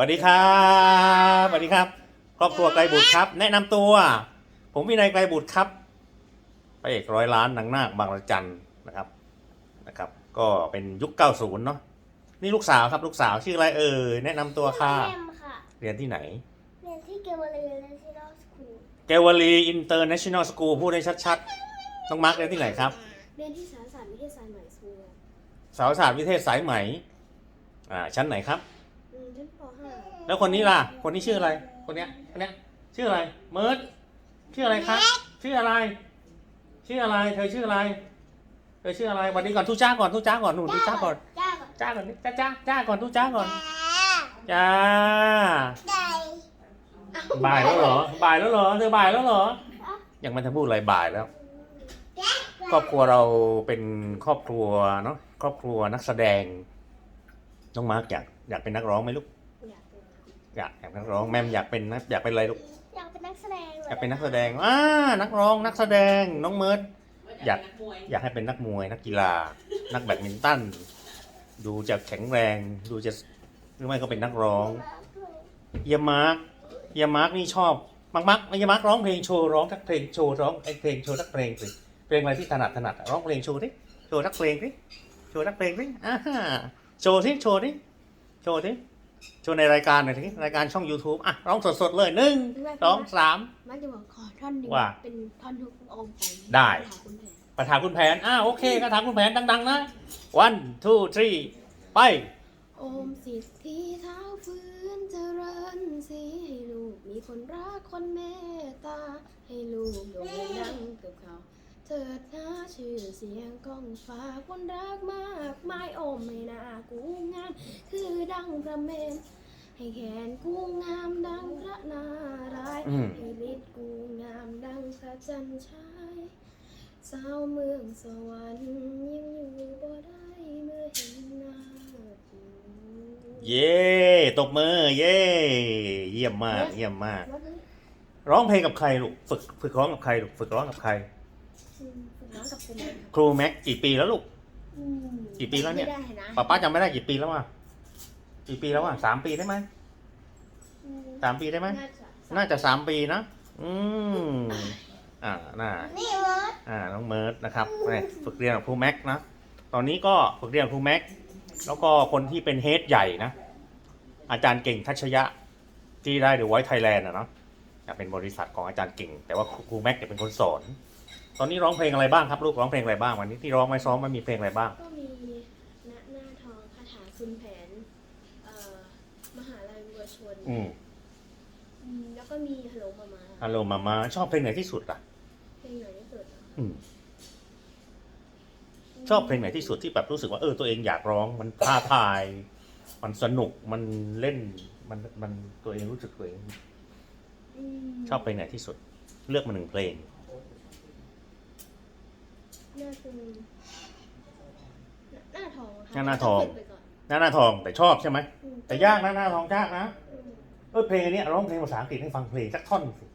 วัสดีครับสวัสดีครับ ครอบครัวไกลบุตรครับ แนะนำตัว ผมวินัยไกลบุตรครับพระเอกร้อยล้านหนังนาคบางระจันนะครับนะครับ ก็เป็นยุค 90 เนาะนี่ลูกสาวครับลูกสาวชื่ออะไรเอ่ยแนะนำตัวค่ะแอมค่ะ เรียนที่ไหน เรียนที่เกวลีเลซิโนสคูลเกวลีอินเตอร์เนชั่นแนลสกูลพูดให้ชัดๆน้องมาร์กเรียนที่ไหนครับ เรียนที่สารศาสตร์วิทยาศาสตร์ใหม่สคูลสาวศาสตร์วิเทศสายไหมอ่าชั้นไหนครับอืม ชั้นป .5 แล้วคนนี้ล่ะ คนนี้ชื่ออะไร คนเนี้ย คนเนี้ย ชื่ออะไรเมิร์ดชื่ออะไรครับ ชื่ออะไร ชื่ออะไร เธอชื่ออะไร เธอชื่ออะไร วันนี้ก่อนทุจ้าก่อนทุจ้าก่อนหนูทุจ้าก่อน จ้าก่อนจ้าก่อนนี่จ้าจ้าจ้าก่อนทุจ้าก่อน จ้าได้บ่ายแล้วเหรอ บ่ายแล้วเหรอ เธอบ่ายแล้วเหรอ ยังไม่ทันพูดอะไรบ่ายแล้ว ครอบครัวเราเป็นครอบครัวเนาะ ครอบครัวนักแสดง น้องมาร์กอยาก อยากเป็นนักร้องไหมลูก อยากเป็นอยากอยากเป็นนักร้องแมมอยากเป็นนะอยากเป็นอะไรลูก อยากเป็นนักแสดงอยากเป็นนักแสดงอ่านักร้องนักแสดงน้องเมิร์ด อยากนักมวยอยากให้เป็นนักมวย นักกีฬา นักแบดมินตัน ดูจะแข็งแรง ดูจะหรือไม่ก็เป็นนักร้องเฮียมาร์กเฮียมาร์กนี่ชอบมักมักเฮียมาร์กร้องเพลงโชว์ร้องทักเพลงโชว์ร้องไอเพลงโชว์ทักเพลงสิเพลงอะไรที่ถนัดถนัดอะร้องเพลงโชว์ดิโชว์ทักเพลงดิโชว์ทักเพลงดิอ่าฮะโชว์สิโชว์ดิ โชว์ดิโชว์ในรายการหน่อยสิรายการช่อง YouTube อะร้องสดๆเลยหนึ่งสองสาม มันจะบอกขอท่อนหนึ่งว่าเป็นท่อนทุกองค์ของได้ของคุณแผนประธานคุณแผนอ่าโอเคกระถางคุณแผนดัง ๆ นะ one two three ไป โอมสิทธิเท้าฟื้นเจริญสีให้ลูกมีคนรักคนเมตตาให้ลูกโด่งดังกับเขา เถิดนะชื่อเสียงก้องฟ้าคนรักมากมายโอมไม่น่ากูงาม คือดังพระเมน ให้แขนกูงามดังพระนารายณ์อืม ให้ฤทธิ์กูงามดังพระจันทร์ฉายสาวเมืองสวรรค์ยังอยู่บ่ได้เมื่อเห็นหน้ากูเย้ตบมือ เย้เยี่ยมมาก เยี่ยมมากว่าเฮ้ยร้องเพลงกับใครลูกฝึกฝึกร้องกับใครลูกฝึกร้องกับใครอื มฝึกร้องกับคุณครูแม็กกี่ปีแล้วลูก อืมกี่ปีแล้วเนี่ย ไม่ได้นะป้าป้าจำไม่ได้กี่ปีแล้วอะกี่ปีแล้วอะสามปีได้ไหมอืมสามปีได้ไหมน่าจะน่าจะสามปีนะอืมอ่าน่า นี่เวิร์ดอ่าน้องเมิร์ดนะครับเนี่ยฝึกเรียนกับครูแม็กนะตอนนี้ก็ฝึกเรียนกับครูแม็กแล้วก็คนที่เป็นเฮดใหญ่นะอาจารย์เก่งทัชยะที่ได้เดอะไวท์ไทยแลนด์อะเนาะอะเป็นบริษัทของอาจารย์เก่ง แต่ว่าครูแม็กเนี่ยเป็นคนสอน ตอนนี้ร้องเพลงอะไรบ้างครับลูกร้องเพลงอะไรบ้างวันนี้ที่ร้องไม่ซ้อมมันมีเพลงอะไรบ้าง ก็มีณหน้าทองคาถาคุณแผนเอ่อมหาลัยวัวชนอืมอืมแล้วก็มีฮัลโหลมามาฮัลโหลมามาชอบเพลงไหนที่สุดล่ะ เพลงไหนที่สุดเหรออืม ชอบเพลงไหนที่สุดที่แบบรู้สึกว่าเออตัวเองอยากร้องมันท้าทาย มันสนุกมันเล่นมันมันตัวเองรู้สึกตัวเอง มชอบเพลงไหนที่สุด เลือกมาหนึ่งเพลง หน้าคือหน้าทองค่ะหน้าหน้าทอง ฝึกไปก่อนหน้าหน้าทองแต่ชอบใช่ไหม อืมแต่ยากนะหน้าทองยากนะ อืมเออเพลงอันเนี้ยร้องเพลงภาษาอังกฤษให้ฟังเพลงสักท่อนสิ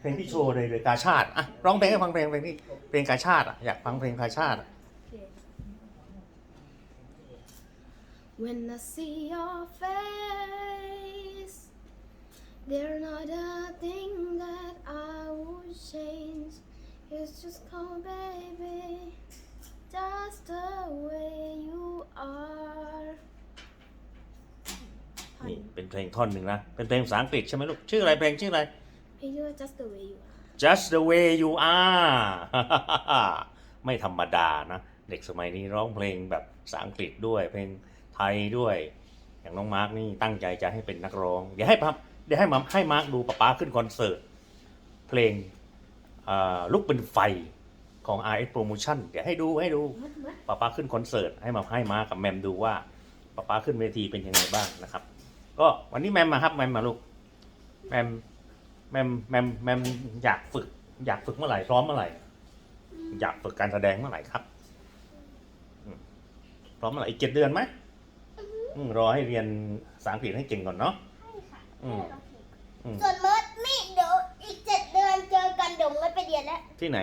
เพลงที่โชว์ในรายการชาติอะร้องเพลงให้ฟังเพลงเพลงที่เพลงกาชาติอะอยากฟังเพลงกาชาติอะโอเค When I see your face There's not a thing that I would change It's just cold baby Just the way you are นี่เป็นเพลงท่อนหนึ่งนะ เป็นเพลงภาษาอังกฤษใช่ไหมลูก ชื่ออะไรเพลงชื่ออะไรเพลงชื่อว่า Just the way you are just the way you are ไม่ธรรมดานะ เด็กสมัยนี้ร้องเพลงแบบภาษาอังกฤษด้วย เพลงไทยด้วย อย่างน้องมาร์กนี่ตั้งใจจะให้เป็นนักร้อง เดี๋ยวให้พับเดี๋ยวให้มาให้มาร์กดูป๊าป๊าขึ้นคอนเสิร์ต เพลงอ่า ลุกเป็นไฟของ RS Promotion เดี๋ยวให้ดูให้ดูมัดมัดป๊าป๊าขึ้นคอนเสิร์ตให้มาให้มากับแมมดูว่าป๊าป๊าขึ้นเวทีเป็นยังไงบ้างนะครับ ก็วันนี้แมมมาครับแมมมาลูกแมมแมมแมมแมมอยากฝึก อยากฝึกเมื่อไหร่ซ้อมเมื่อไหร่ อยากฝึกการแสดงเมื่อไหร่ครับอืมพร้อมเมื่อไหร่อีกเจ็ดเดือนไหมอืมรอให้เรียนภาษาอังกฤษให้เก่งก่อนเนาะอืมอืมส่วนเมิร์ด ที่ไหน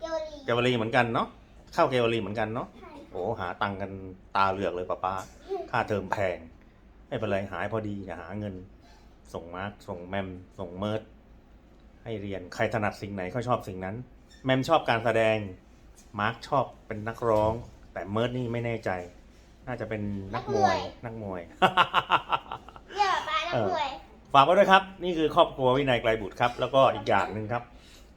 เกวลีเกวลีเหมือนกันเนาะเข้าเกวลีเหมือนกันเนาะใช่โอ้หาตังค์กันตาเหลือกเลยป้าป้าค่าเทอมแพงไม่เป็นไรหายพอดีอย่าหาเงิน ส่งมาร์กส่งแมมส่งเมิร์ดให้เรียนใครถนัดสิ่งไหนเขาชอบสิ่งนั้น แมมชอบการแสดงมาร์กชอบเป็นนักร้อง แต่เมิร์ดนี่ไม่แน่ใจ น่าจะเป็นนักมวยนักมวยเนี่ยปลาน้ำมวยฝากไว้ด้วยครับ นี่คือครอบครัววินัยไกลบุตรครับ แล้วก็อีกอย่างหนึ่งครับ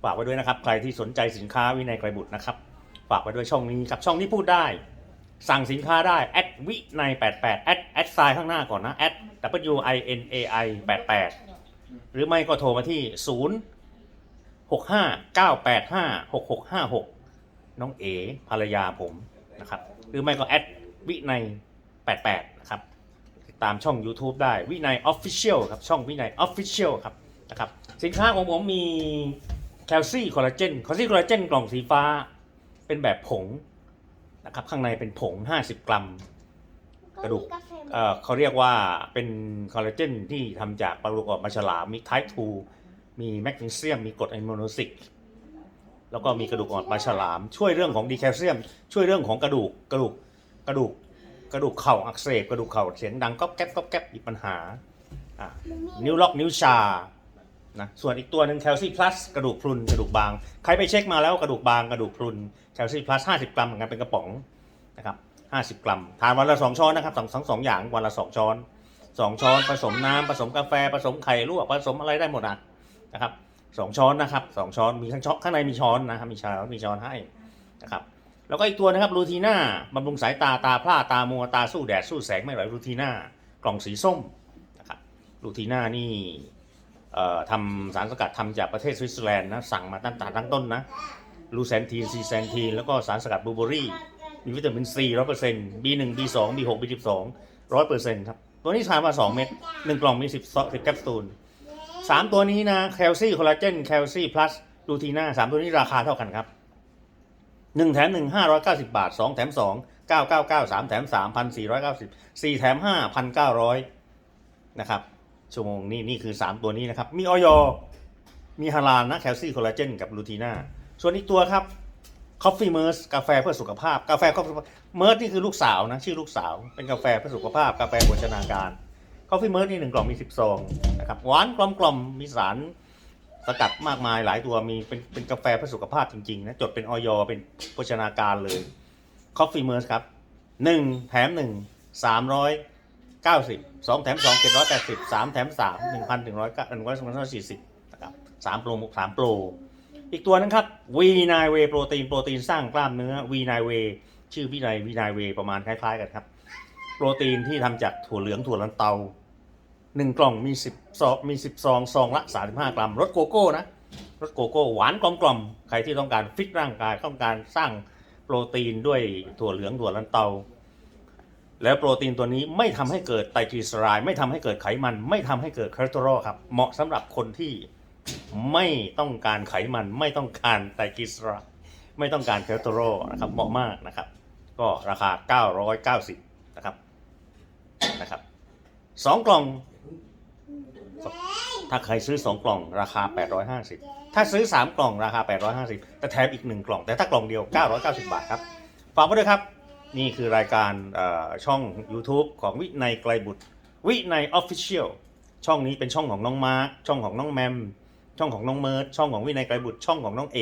ฝากไว้ด้วยนะครับ ใครที่สนใจสินค้าวินัยไกลบุตรนะครับ ฝากไว้ด้วยช่องนี้ครับช่องนี้พูดได้ สั่งสินค้าได้แอดวินัย88แอดแอดไซน์ข้างหน้าก่อนนะแอด W I N A I 88หรือไม่ก็โทรมาที่ 0 6 5 9 8 5 6 6 5 6 น้องเอภรรยาผมนะครับ หรือไม่ก็แอดวินัย88นะครับติดตามช่อง YouTube ได้วินัย Official ครับ ช่องวินัย Official ครับนะครับ สินค้าของผมมี แคลซี่คอลลาเจนคอลลาซี่คอลลาเจนกล่องสีฟ้า เป็นแบบผงนะครับข้างในเป็นผง 50 กรัม กระดูกมีาแฟเอ่อเขาเรียกว่าเป็นคอลลาเจนที่ทำจากปลาลูกอ่อนปลาฉลามมีไทป์2มีแมกนีเซียม มีกรดอะมิโนซิกแล้วก็มีกระดูกอ่อนปลาฉลาม ช่วยเรื่องของดีแคลเซียม ช่วยเรื่องของกระดูกกระดูกกระดูกกระดูกเข่าอักเสบกระดูกเข่าเสียงดังก๊อบแก๊บก๊อบแก๊บมีปัญหาอะนิ้วล็อกนิ้วชา นะส่วนอีกตัวหนึ่งแคลซี่พลัสกระดูกพรุนกระดูกบาง ใครไปเช็คมาแล้วกระดูกบางกระดูกพรุนแคลซี่พลัส50 กรัมเหมือนกันเป็นกระป๋องนะครับ50 กรัม ทานวันละ 2 ช้อนนะครับสองสองสองอย่างวันละ 2 ช้อน 2 ช้อนผสมน้ำผสมกาแฟผสมไข่ลวกผสมอะไรได้หมดอะนะครับสองช้อนนะครับสองช้อนมีข้างช้อนข้างในมีช้อนนะครับมีช้อนมีช้อนให้นะครับแล้วก็อีกตัวนะครับรูทีน่าบำรุงสายตาตาพร่าตามัวตาสู้แดดสู้แสงไม่ไหวรูทีน่ากล่องสีส้มนะครับรูทีน่านี่ ทำสารสกัดทำจากประเทศสวิตเซอร์แลนด์นะสั่งมาตั้งแต่ตั้งต้นนะลูแซนทีนซีแซนทีนแล้วก็สารสกัดบลูเบอรี่มีวิตามินซีร้อยเปอร์เซ็นต์ B1 B2 B6 B12 ร้อยเปอร์เซ็นต์ครับตัวนี้ทานมาสองเม็ดหนึ่งกล่องมีสิบสิบแคปซูลสามตัวนี้นะแคลซี่คอลลาเจนแคลซี่พลัสลูทีน่าสามตัวนี้ราคาเท่ากันครับหนึ่งแถมหนึ่งห้าร้อยเก้าสิบาทสองแถมสองเก้าเก้าเก้าสามแถมสามพันสี่ร้อยเก้าสิบสี่แถมห้าพันเก้าร้อยนะครับ ชั่วโมงนี้นี่คือสามตัวนี้นะครับ มีออยมีฮาลาลนะแคลซี่คอลลาเจนกับลูทีน่าส่วนอีกตัวครับ Coffee m e r s กาแฟเพื่อสุขภาพ กาแฟ Coffee Mers นี่คือลูกสาวนะ ชื่อลูกสาว เป็นกาแฟเพื่อสุขภาพ กาแฟโภชนาการ Coffee m e r s นี่หนึ่งกล่องมีสิบซองนะครับหวานกลมกล่อมมีสารสกัดมากมายหลายตัวมีเป็นเป็นกาแฟเพื่อสุขภาพจริงๆนะจดเป็นออยเป็นโภชนาการเลย Coffee m e r s ครับหนึ่งแถมหนึ่งสามร้อยเก้าสิบ สองแถมสองเจ็ดร้อยแปดสิบสามแถมสามหนึ่งพันหนึ่งร้อยเก้าหนึ่งร้อยสองร้อยสี่สิบนะครับสามโปรสามโปรอีกตัวนึงครับ V9 Way โปรตีนโปรตีนสร้างกล้ามเนื้อ V9 Way ชื่อวินัย V9 Way ประมาณคล้ายๆกันครับ โปรตีนที่ทำจากถั่วเหลืองถั่วลันเตาหนึ่งกล่องมีสิบซองมีสิบซองซองละสามสิบห้ากรัมรสโกโก้นะรสโกโก้หวานกลมกล่อมใครที่ต้องการฟิตร่างกายต้องการสร้างโปรตีนด้วยถั่วเหลืองถั่วลันเตา แล้วโปรตีนตัวนี้ไม่ทำให้เกิดไตรกลีเซอไรด์ไม่ทำให้เกิดไขมัน ไม่ทำให้เกิดคอเลสเตอรอลครับ เหมาะสำหรับคนที่ไม่ต้องการไขมัน ไม่ต้องการไตรกลีเซอไรด์ไม่ต้องการคอเลสเตอรอลนะครับเหมาะมากนะครับ ก็ราคา 990 นะครับนะครับสองกล่อง ถ้าใครซื้อ 2 กล่องราคา 850 ถ้าซื้อ 3 กล่องราคา 850 แต่แถมอีก 1 กล่อง แต่ถ้ากล่องเดียว 990 บาทครับ ฝากไว้ด้วยครับ นี่คือรายการเอ่อช่อง YouTube ของวินัยไกลบุตร วินัยออฟฟิเชียลช่องนี้เป็นช่องของน้องมาร์คช่องของน้องแมม ช่องของน้องเมิร์ดช่องของวินัยไกรบุตร ช่องของน้องเอ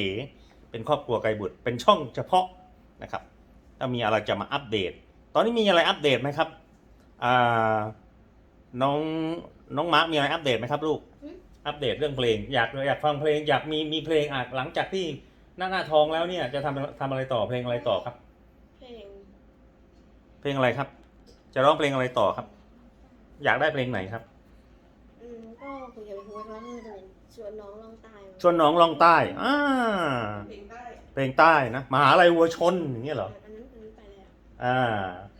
เป็นครอบครัวไกรบุตร เป็นช่องเฉพาะนะครับถ้ามีอะไรจะมาอัปเดต ตอนนี้มีอะไรอัปเดตไหมครับอ่าน้องน้องมาร์คมีอะไรอัปเดตไหมครับลูกอัปเดตเรื่องเพลง อยากอยากฟังเพลงอยากมีมีเพลงอะหลังจากที่หน้าหน้าทองแล้วเนี่ยจะทำทำอะไรต่อเพลงอะไรต่อครับเพลง เพลงอะไรครับ จะร้องเพลงอะไรต่อครับ อยากได้เพลงไหนครับ อืมก็คุยกับพี่พุทธแล้วก็จะเป็นชวนน้องลองตายมาชวนน้องลองใต้อ่าเพลงใต้นะมหาลัยวัวชนอย่างเงี้ยเหรออันนั้นอันนั้นไปแล้วอ่า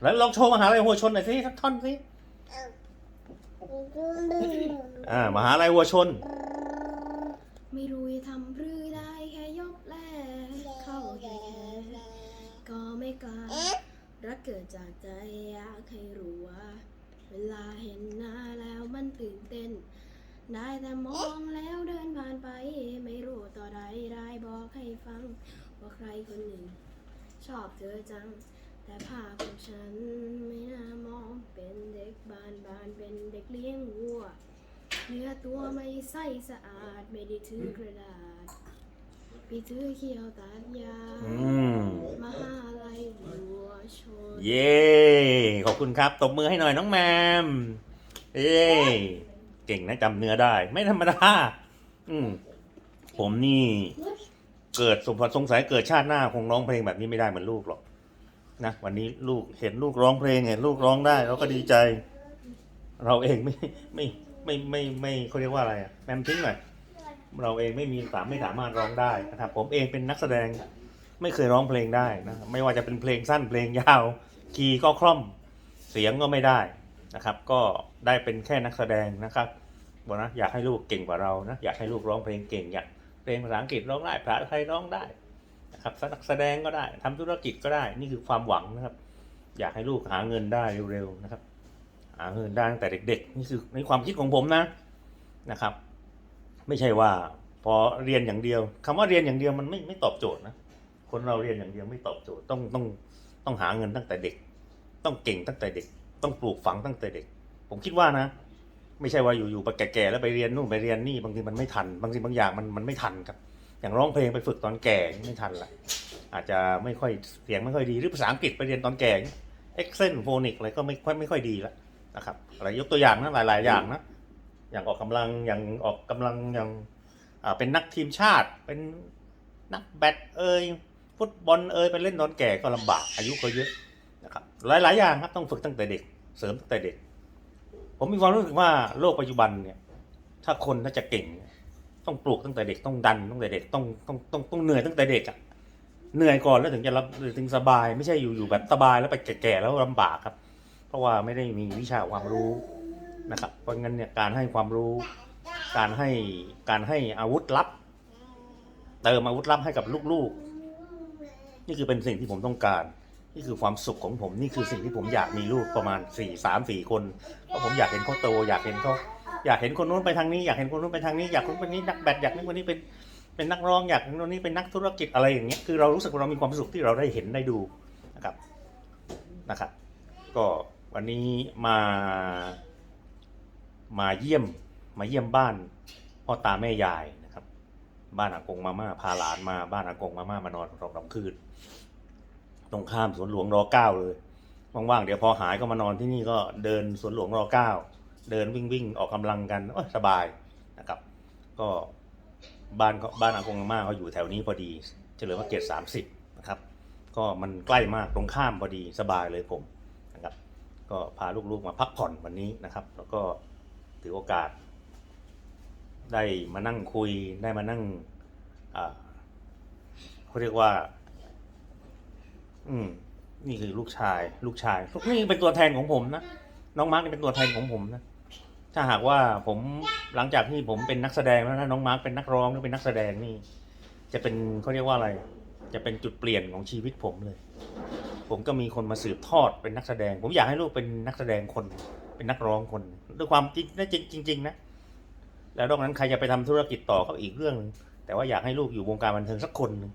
แล้วลองโชว์มหาลัยวัวชนหน่อยสิสักท่อนสิอ่ามหาลัยวัวชน ไม่รู้จะทำหรือได้แค่ยกแลเข้าแค่ก็ไม่กล้ารัก เกิดจากใจอยากให้รู้ว่า เวลาเห็นหน้าแล้วมันตื่นเต้น ได้แต่มองแล้วเดินผ่านไป ไม่รู้ต่อใดได้บอกให้ฟัง ว่าใครคนหนึ่ง ชอบเธอจัง แต่ภาพของฉันไม่น่ามองเป็นเด็กบ้านบ้านเป็นเด็กเลี้ยงวัว เนื้อตัวไม่ใสสะอาดไม่ได้ถือกระดาษ พี่ถือเขียวตัดยาอืมมหาลัยวัว ชนเย้ ขอบคุณครับ ตบมือให้หน่อยน้องแมม เย้เก่งนะจำเนื้อได้ ไม่ธรรมดา อืม ผมนี่ เกิดสมสงสัยเกิดชาติหน้าคงร้องเพลงแบบนี้ไม่ได้เหมือนลูกหรอก นะวันนี้ลูกเห็นลูกร้องเพลงเห็นลูกร้องได้เราก็ดีใจ เราเองไม่ไม่ไม่ไม่ไม่เขาเรียกว่าอะไรอะแมมทิ้งหน่อยเราเองไม่มีสามไม่สามารถร้องได้นะครับผมเองเป็นนักแสดง ไม่เคยร้องเพลงได้นะไม่ว่าจะเป็นเพลงสั้นเพลงยาวคีย์ก็คล่อมเสียงก็ไม่ได้นะครับ ก็ได้เป็นแค่นักแสดงนะครับบอกนะอยากให้ลูกเก่งกว่าเรานะอยากให้ลูกร้องเพลงเก่งอยากเพลงภาษาอังกฤษร้องได้ภาษาไทยร้องได้นะครับนักแสดงก็ได้ทำธุรกิจก็ได้ นี่คือความหวังนะครับ อยากให้ลูกหาเงินได้เร็วๆนะครับ หาเงินได้ตั้งแต่เด็กๆนี่คือในความคิดของผมนะนะครับ ไม่ใช่ว่าพอเรียนอย่างเดียวคำว่าเรียนอย่างเดียวมันไม่ไม่ตอบโจทย์นะ คนเราเรียนอย่างเดียวไม่ตอบโจทย์ต้องต้องต้องหาเงินตั้งแต่เด็ก ต้องเก่งตั้งแต่เด็ก ต้องปลูกฝังตั้งแต่เด็ก ผมคิดว่านะ ไม่ใช่ว่าอยู่ๆไปแก่ๆแล้วไปเรียนนู่นไปเรียนนี่บางทีมันไม่ทัน บางทีบางอย่างมันมันไม่ทันครับ อย่างร้องเพลงไปฝึกตอนแก่ไม่ทันละอาจจะไม่ค่อยเสียงไม่ค่อยดีหรือภาษาอังกฤษไปเรียนตอนแก่เอ็กเซนโฟนิกอะไรก็ไม่ค่อยไม่ค่อยดีละนะครับอะไรยกตัวอย่างนะหลาย ๆ อย่างนะอย่างออกกำลังอย่างออกกำลังอย่างเป็นนักทีมชาติเป็นนักแบดเอย ฟุตบอลเอยไปเล่นตอนแก่ก็ลำบากอายุก็เยอะนะครับหลาย ๆ อย่างครับต้องฝึกตั้งแต่เด็ก เสริมตั้งแต่เด็ก ผมมีความรู้สึกว่าโลกปัจจุบันเนี่ย ถ้าคนถ้าจะเก่ง ต้องปลูกตั้งแต่เด็กต้องดันตั้งแต่เด็กต้องต้องต้องต้องเหนื่อยตั้งแต่เด็กอะเหนื่อยก่อนแล้วถึงจะรับถึงสบาย ไม่ใช่อยู่อยู่แบบสบายแล้วไปแก่ๆแล้วลำบากครับ เพราะว่าไม่ได้มีวิชาความรู้นะครับ เพราะงั้นเนี่ยการให้ความรู้ การให้การให้อาวุธลับ เติมอาวุธลับให้กับลูกๆ นี่คือเป็นสิ่งที่ผมต้องการ นี่คือความสุขของผม นี่คือสิ่งที่ผมอยากมีลูกประมาณสี่สามสี่คนเพราะผมอยากเห็นเขาโต อยากเห็นเขาอยากเห็นคนนู้นไปทางนี้ อยากเห็นคนนู้นไปทางนี้ อยากคนนี้นักแบดอยากคนนี้เป็นเป็นนักร้อง อยากคนนี้เป็นนักธุรกิจอะไรอย่างเงี้ย คือเรารู้สึกว่าเรามีความสุขที่เราได้เห็นได้ดูนะครับ นะครับ ก็วันนี้มา มาเยี่ยม มาเยี่ยมบ้านพ่อตาแม่ยาย บ้านอากงมาม่าพาหลานมาบ้านอากงมาม่ามานอนสองสามคืนตรงข้ามสวนหลวงรอเก้าเลยว่างๆเดี๋ยวพอหายก็มานอนที่นี่ก็เดินสวนหลวงรอเก้าเดินวิ่งวิ่งออกกำลังกันโอ้สบายนะครับ ก็บ้านเขาบ้านอากงอาม่าเขาอยู่แถวนี้พอดี เฉลิมพระเกียรติสามสิบนะครับ ก็มันใกล้มากตรงข้ามพอดีสบายเลยผมนะครับ ก็พาลูกๆมาพักผ่อนวันนี้นะครับ แล้วก็ถือโอกาส ได้มานั่งคุยได้มานั่งเขาเรียกว่า อืม นี่คือลูกชาย ลูกชายนี่เป็นตัวแทนของผมนะน้องมาร์กเป็นตัวแทนของผมนะถ้าหากว่าผมหลังจากที่ผมเป็นนักแสดงแล้วนะน้องมาร์กเป็นนักร้องหรือเป็นนักแสดงนี่ จะเป็นเขาเรียกว่าอะไร จะเป็นจุดเปลี่ยนของชีวิตผมเลย ผมก็มีคนมาสืบทอดเป็นนักแสดง ผมอยากให้ลูกเป็นนักแสดงคน เป็นนักร้องคน ด้วยความจริงนะจริงจริงๆนะ แล้วนอกนั้นใครจะไปทำธุรกิจต่อก็อีกเรื่องหนึงแต่ว่าอยากให้ลูกอยู่วงการบันเทิงสักคนหนึ่ง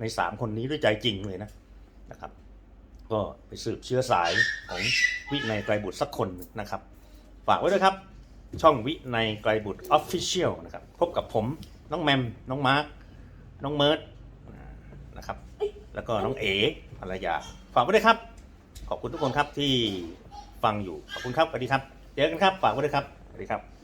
ในสามคนนี้ด้วยใจจริงเลยนะนะครับ ก็ไปสืบเชื้อสายของวินัยไกรบุตรสักคนนะครับ ฝากไว้ด้วยครับ ช่องวินัยไกรบุตรออฟฟิเชียลนะครับ พบกับผมน้องแมม น้องมาร์คน้องเมิร์ดนะครับ แล้วก็น้องเอ๋ภรรยา ฝากไว้ด้วยครับ ขอบคุณทุกคนครับที่ฟังอยู่ ขอบคุณครับสวัสดีครับ เจอกันครับ ฝากไว้ด้วยครับ สวัสดีครับ